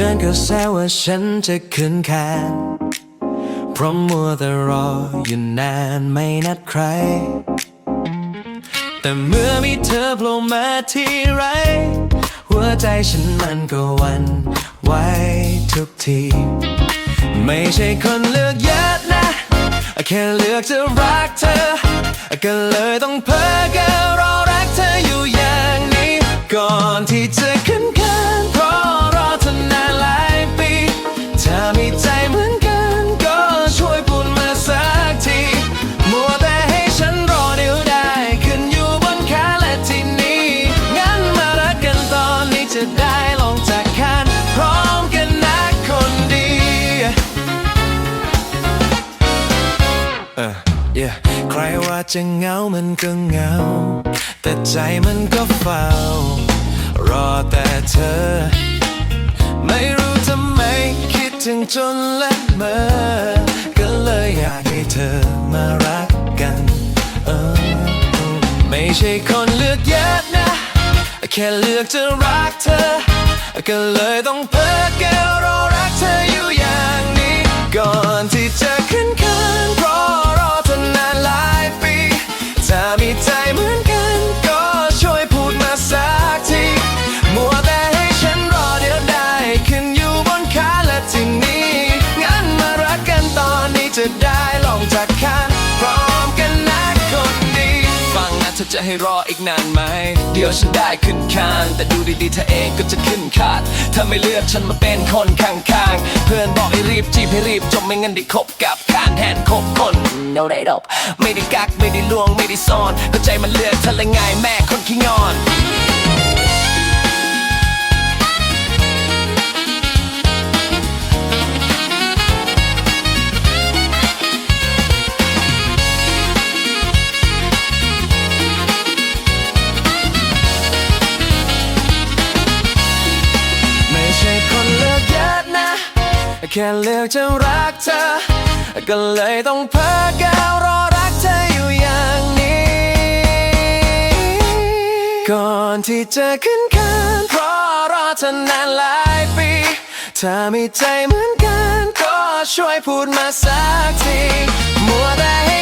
เพื่อนก็แซวว่าฉันจะขึ้นแคนเพราะมัวแต่รออยู่นานไม่นัดใคร แต่เมื่อมีเธอโผล่มาที่ไร หัวใจฉันมันก็วันไหวทุกที ไม่ใช่คนเลือกเยอะนะ แค่เลือกจะรักเธอ ก็เลยต้องเพ้อเก็รอรักเธออยู่อย่างนี้ ว่าจะเหงามันก็เหงา แต่ใจมันก็เฝ้า รอแต่เธอ ไม่รู้ทำไมคิดถึงจนละเมอ ก็เลยอยากให้เธอมารักกันเออไม่ใช่คนเลือกเยอะนะ แค่เลือกจะรักเธอ ก็เลยต้องเพ้อแก้วรอรักเธออยู่ เธอจะให้รออีกนานไหม เดี๋ยวฉันได้ขึ้นคาน แต่ดูดีๆเธอเองก็จะขึ้นขาด ถ้าไม่เลือกฉันมาเป็นคนข้างๆ เพื่อนบอกให้รีบจีบให้รีบจบไม่งั้นได้คบกับคานแทนคบคน no ได้ดอกไม่ได้กักไม่ได้ลวงไม่ได้ซ่อนก็ใจมันเลือกเธอละไงแม่คนขี้งอน แค่เลือกจะรักเธอ ก็เลยต้องเพ้อแก้วรอรักเธออยู่อย่างนี้ ก่อนที่จะขึ้นคานเพราะรอเธอนานหลายปีถ้ามีใจเหมือนกัน ก็ช่วยพูดมาสักที มัวแต่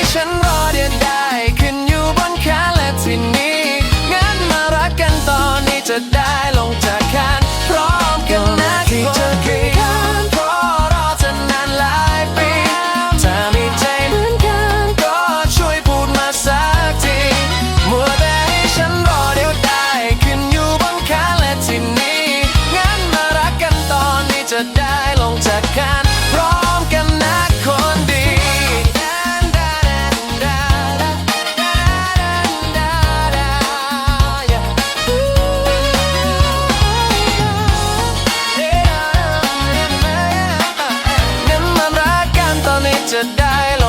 to die.